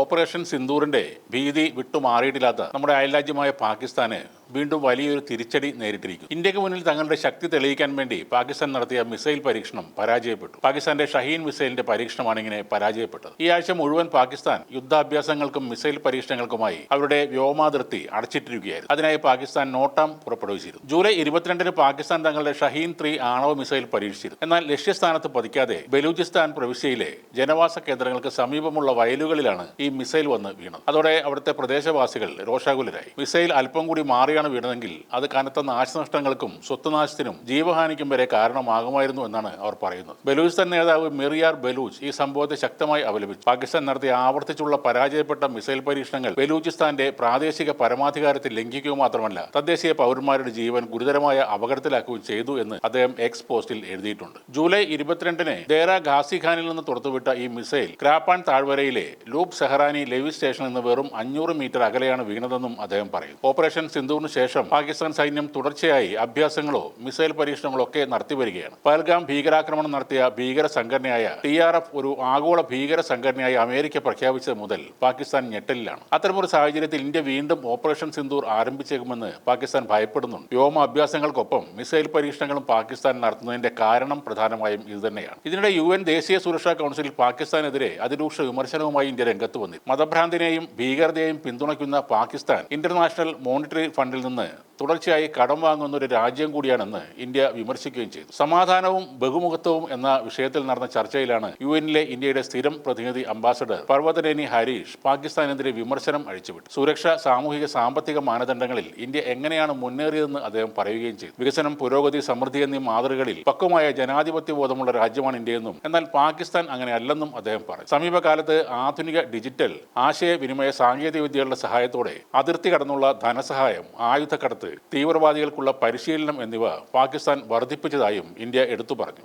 Operation സിന്ദൂറിന്റെ ഭീതി വിട്ടുമാറിയിട്ടില്ലാത്ത നമ്മുടെ അയൽരാജ്യമായ പാകിസ്ഥാന് വീണ്ടും വലിയൊരു തിരിച്ചടി നേരിട്ടിരിക്കുന്നു ഇന്ത്യയ്ക്ക് മുന്നിൽ തങ്ങളുടെ ശക്തി തെളിയിക്കാൻ വേണ്ടി പാകിസ്ഥാൻ നടത്തിയ മിസൈൽ പരീക്ഷണം പരാജയപ്പെട്ടു. പാകിസ്ഥാന്റെ ഷഹീൻ മിസൈലിന്റെ പരീക്ഷണമാണ് ഇങ്ങനെ പരാജയപ്പെട്ടത്. ഈ ആഴ്ച മുഴുവൻ പാകിസ്ഥാൻ യുദ്ധാഭ്യാസങ്ങൾക്കും മിസൈൽ പരീക്ഷണങ്ങൾക്കുമായി അവരുടെ വ്യോമാതിർത്തി അടച്ചിട്ടിരിക്കുകയായിരുന്നു. അതിനായി പാകിസ്ഥാൻ നോട്ടം പുറപ്പെടുവിച്ചിരുന്നു. ജൂലൈ ഇരുപത്തിരണ്ടിന് പാകിസ്ഥാൻ തങ്ങളുടെ ഷഹീൻ ത്രീ ആണവ മിസൈൽ പരീക്ഷിച്ചിരുന്നു. എന്നാൽ ലക്ഷ്യസ്ഥാനത്ത് പതിക്കാതെ ബലൂചിസ്ഥാൻ പ്രവിശ്യയിലെ ജനവാസ കേന്ദ്രങ്ങൾക്ക് സമീപമുള്ള വയലുകളിലാണ് ഈ മിസൈൽ വന്ന് വീണത്. അതോടെ അവിടുത്തെ പ്രദേശവാസികൾ രോഷാകുലരായി. മിസൈൽ അല്പം കൂടി മാറിയാണ് വീണതെങ്കിൽ അത് കനത്ത നാശനഷ്ടങ്ങൾക്കും സ്വത്തുനാശത്തിനും ജീവഹാനിക്കും വരെ കാരണമാകുമായിരുന്നു എന്നാണ് അവർ പറയുന്നത്. ബലൂചിസ്ഥാൻ നേതാവ് മിറിയാർ ബലൂച്ച് ഈ സംഭവത്തെ ശക്തമായി അപലപിച്ചു. പാകിസ്ഥാൻ നടത്തിയ ആവർത്തിച്ചുള്ള പരാജയപ്പെട്ട മിസൈൽ പരീക്ഷണങ്ങൾ ബലൂചിസ്ഥാന്റെ പ്രാദേശിക പരമാധികാരത്തെ ലംഘിക്കുക മാത്രമല്ല തദ്ദേശീയ പൗരന്മാരുടെ ജീവൻ ഗുരുതരമായ അപകടത്തിലാക്കുകയും ചെയ്തു എന്ന് അദ്ദേഹം എക്സ് പോസ്റ്റിൽ എഴുതിയിട്ടുണ്ട്. ജൂലൈ ഇരുപത്തിരണ്ടിന് ദേറ ഖാസി ഖാനിൽ നിന്ന് പുറത്തുവിട്ട ഈ മിസൈൽ ക്രാപ്പാൻ താഴ്വരയിലെ ലൂപ് സെഹറാനി ലെവി സ്റ്റേഷനിൽ നിന്ന് വെറും അഞ്ഞൂറ് മീറ്റർ അകലെയാണ് വീണതെന്നും അദ്ദേഹം പറയും ഓപ്പറേഷൻ സിന്ധുവിന് ശേഷം പാകിസ്ഥാൻ സൈന്യം തുടർച്ചയായി അഭ്യാസങ്ങളോ മിസൈൽ പരീക്ഷണങ്ങളോ ഒക്കെ നടത്തി വരികയാണ് പഹൽഗാം ഭീകരാക്രമണം നടത്തിയ ഭീകര സംഘടനയായ ടി ആർ എഫ് ഒരു ആഗോള ഭീകര സംഘടനയായി അമേരിക്ക പ്രഖ്യാപിച്ചത് മുതൽ പാകിസ്ഥാൻ ഞെട്ടലിലാണ്. അത്തരമൊരു സാഹചര്യത്തിൽ ഇന്ത്യ വീണ്ടും ഓപ്പറേഷൻ സിന്ധൂർ ആരംഭിച്ചേക്കുമെന്ന് പാകിസ്ഥാൻ ഭയപ്പെടുന്നുണ്ട്. വ്യോമ അഭ്യാസങ്ങൾക്കൊപ്പം മിസൈൽ പരീക്ഷണങ്ങളും പാകിസ്ഥാൻ നടത്തുന്നതിന്റെ കാരണം പ്രധാനമായും ഇതുതന്നെയാണ് ഇതിനിടെ യു എൻ ദേശീയ സുരക്ഷാ കൌൺസിൽ പാകിസ്ഥാനെതിരെ അതിരൂക്ഷ വിമർശനവുമായി ഇന്ത്യ രംഗത്ത് വന്നിരുന്നു. മതഭ്രാന്തിനെയും ഭീകരതയെയും പിന്തുണയ്ക്കുന്ന പാകിസ്ഥാൻ ഇന്റർനാഷണൽ മോണിറ്ററി ഫണ്ടിൽ നിന്ന് തുടർച്ചയായി കടം വാങ്ങുന്ന ഒരു രാജ്യം കൂടിയാണെന്ന് ഇന്ത്യ വിമർശിക്കുകയും ചെയ്തു. സമാധാനവും ബഹുമുഖത്വവും എന്ന വിഷയത്തിൽ നടന്ന ചർച്ചയിലാണ് യു എനിലെ ഇന്ത്യയുടെ സ്ഥിരം പ്രതിനിധി അംബാസഡർ പർവതനേനി ഹരീഷ് പാകിസ്ഥാനെതിരെ വിമർശനം അഴിച്ചുവിട്ടു സുരക്ഷ സാമൂഹിക സാമ്പത്തിക മാനദണ്ഡങ്ങളിൽ ഇന്ത്യ എങ്ങനെയാണ് മുന്നേറിയതെന്ന് അദ്ദേഹം പറയുകയും ചെയ്തു. വികസനം പുരോഗതി സമൃദ്ധി എന്നീ മാതൃകകളിൽ പക്വമായ ജനാധിപത്യ ബോധമുള്ള രാജ്യമാണ് ഇന്ത്യയെന്നും എന്നാൽ പാകിസ്ഥാൻ അങ്ങനെ അല്ലെന്നും അദ്ദേഹം പറഞ്ഞു. സമീപകാലത്ത് ആധുനിക ഡിജിറ്റൽ ആശയവിനിമയ സാങ്കേതിക വിദ്യകളുടെ സഹായത്തോടെ അതിർത്തി കടന്നുള്ള ധനസഹായം ആയുധക്കടത്ത് തീവ്രവാദികൾക്കുള്ള പരിശീലനം എന്നിവ പാകിസ്ഥാൻ വർദ്ധിപ്പിച്ചതായും ഇന്ത്യ എടുത്തു പറഞ്ഞു.